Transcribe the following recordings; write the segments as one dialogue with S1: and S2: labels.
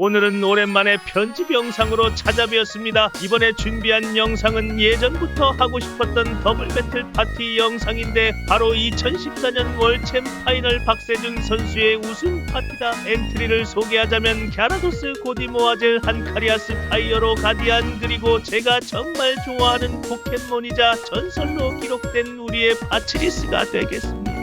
S1: 오늘은 오랜만에 편집 영상으로 찾아뵈었습니다. 이번에 준비한 영상은 예전부터 하고 싶었던 더블 배틀 파티 영상인데 바로 2014년 월챔 파이널 박세준 선수의 우승 파티다. 엔트리를 소개하자면 갸라도스 고디모아젤 한카리아스 파이어로 가디안 그리고 제가 정말 좋아하는 포켓몬이자 전설로 기록된 우리의 바치리스가 되겠습니다.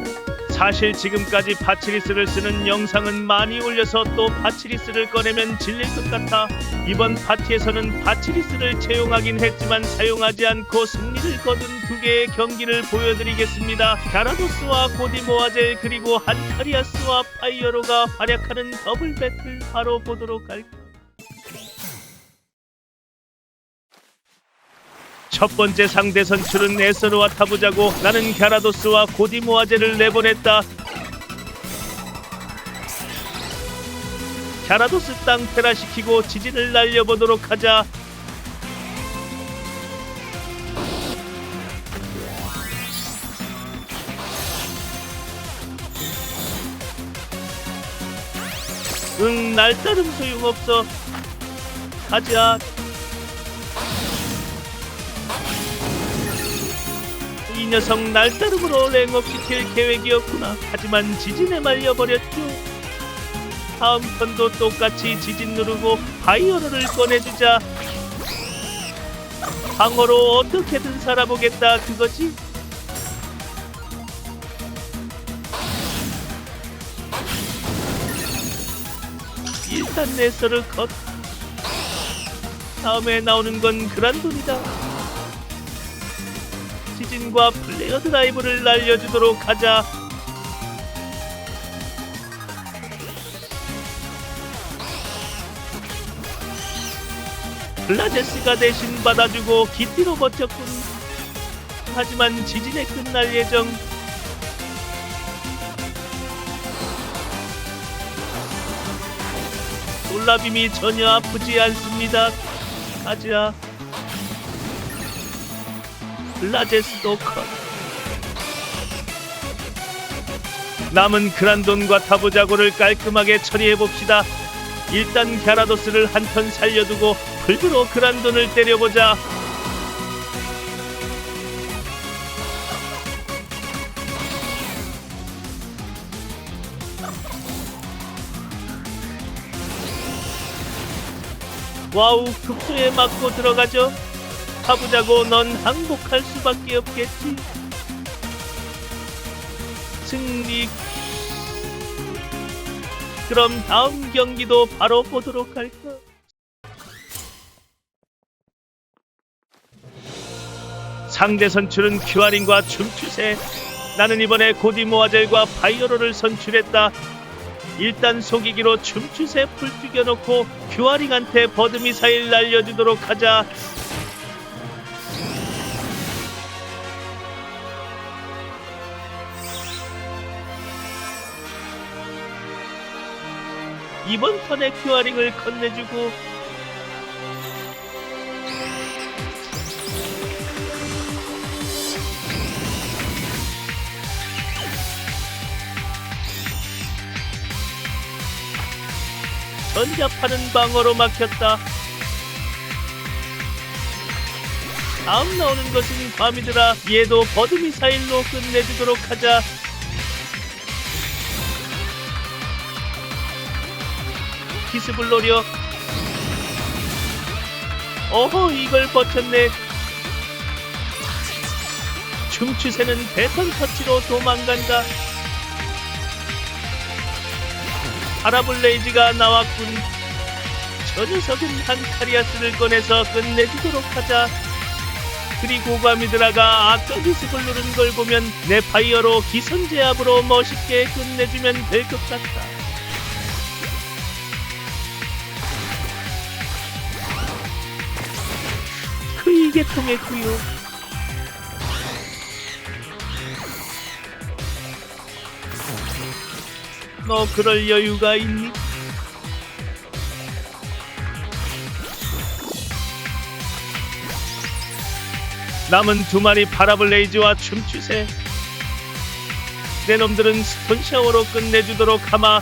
S1: 사실 지금까지 바치리스를 쓰는 영상은 많이 올려서 또 바치리스를 꺼내면 질릴 것 같아 이번 파티에서는 바치리스를 채용하긴 했지만 사용하지 않고 승리를 거둔 두 개의 경기를 보여드리겠습니다. 가라도스와 고디모아젤 그리고 한타리아스와 파이어로가 활약하는 더블 배틀 바로 보도록 할까. 첫 번째 상대 선출은 에서르와 타보자고 나는 갸라도스와 고디모아제를 내보냈다. 갸라도스 땅 테라시키고 지진을 날려보도록 하자. 응, 날 따름 소용없어. 가자. 이 녀석 날 따름으로 랭업시킬 계획이었구나. 하지만 지진에 말려버렸죠. 다음 턴도 똑같이 지진 누르고 바이오로를 꺼내주자. 방어로 어떻게든 살아보겠다 그거지? 일단 내서를 컷. 다음에 나오는 건 그란돈이다. 시즌과 플레어 드라이브를 날려주도록 하자. 블라제스가 대신 받아주고 기띠로 버텼군. 하지만 지진에 끝날 예정. 솔라빔이 전혀 아프지 않습니다. 가자. 블라제스도 컷. 남은 그란돈과 타보자고를 깔끔하게 처리해 봅시다. 일단 갸라도스를 한턴 살려두고 풀드로 그란돈을 때려보자. 와우 급소에 맞고 들어가죠. 가보자고 넌 항복할 수밖에 없겠지. 승리. 그럼 다음 경기도 바로 보도록 할까. 상대 선출은 큐아린과 춤추세. 나는 이번에 고디모아젤과 바이오로를 선출했다. 일단 속이기로 춤추세 풀 죽여놓고 큐아링한테 버드미사일 날려주도록 하자. 이번 턴에 큐어링을 건네주고 전자파는 방어로 막혔다. 다음 나오는 것은 밤이더라. 얘도 버드 미사일로 끝내주도록 하자. 기습을 노려 어허 이걸 버텼네. 춤추새는 배턴 터치로 도망간다. 파라블레이즈가 나왔군. 저 녀석은 한카리아스를 꺼내서 끝내주도록 하자. 그리고 과미드라가 아까 기습을 누른 걸 보면 내 파이어로 기선제압으로 멋있게 끝내주면 될 것 같다 통했구요. 너 그럴 여유가 있니? 남은 두 마리 파라블레이즈와 춤추세. 내 놈들은 스폰 샤워로 끝내주도록 하마.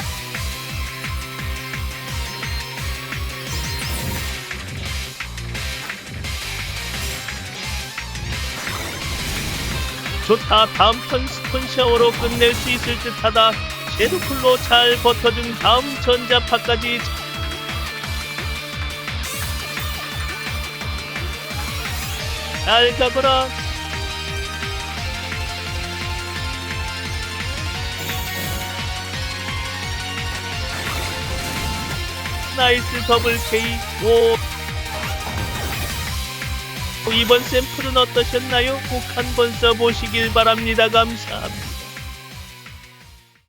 S1: 좋다. 다음 턴 스톤 샤워로 끝낼 수 있을 듯하다. 섀도쿨로 잘 버텨준 다음 전자파까지 잘 가거라. 나이스 더블 K 오 이번 샘플은 어떠셨나요? 꼭 한번 써보시길 바랍니다. 감사합니다.